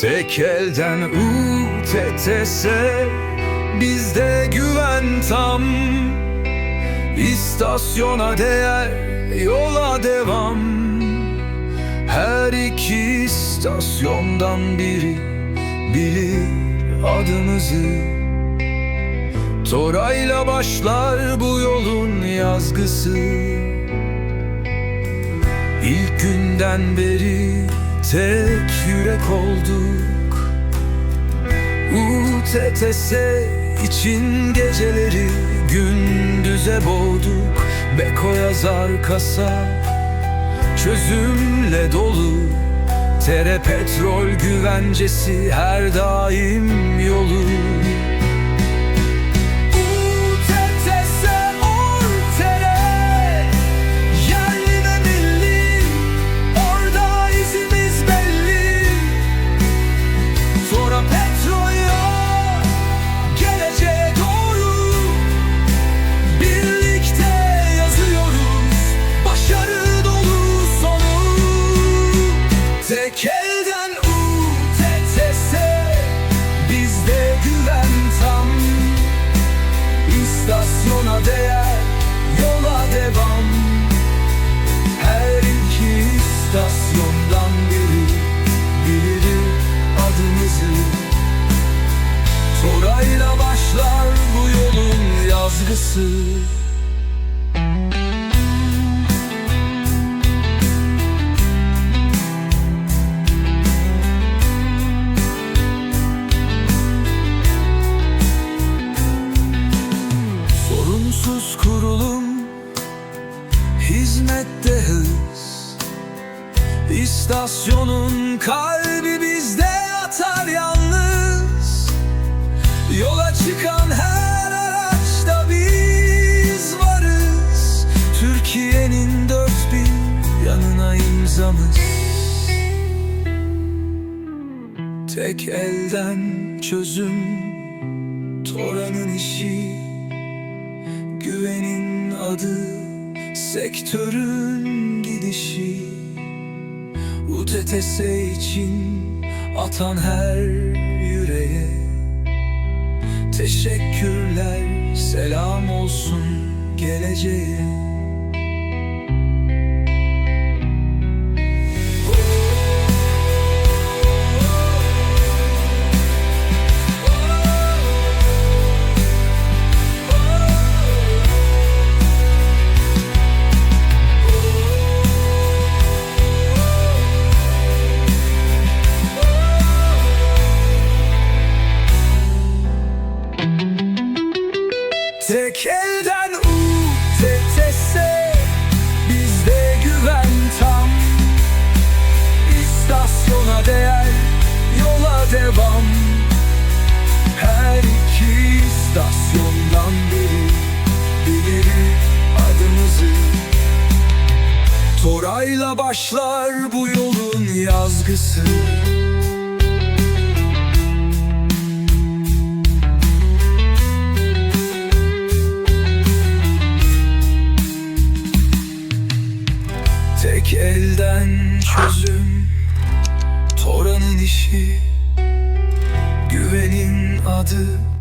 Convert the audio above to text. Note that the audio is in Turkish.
Tek elden UTTS Bizde güven tam. İstasyona değer Yola devam. Her iki istasyondan biri Bilir adımızı. Torayla başlar bu yolun yazgısı. İlk günden beri tek yürek olduk. UTTS için geceleri gündüze boğduk. Beko yazar kasa çözümle dolu. Tere petrol güvencesi her daim yolu İstasyonun kalbi bizde atar yalnız. Yola çıkan her araçta biz varız. Türkiye'nin dört bin yanına imzamız. Tek elden çözüm Toranın işi. Güvenin adı Sektörün gidişi UTTS için atan her yüreğe. Teşekkürler selam olsun geleceğe Tek elden UTTS Bizde güven tam. İstasyona değer Yola devam. Her iki istasyondan biri Bilir adımızı. Torayla başlar bu yolun yazgısı kalmadı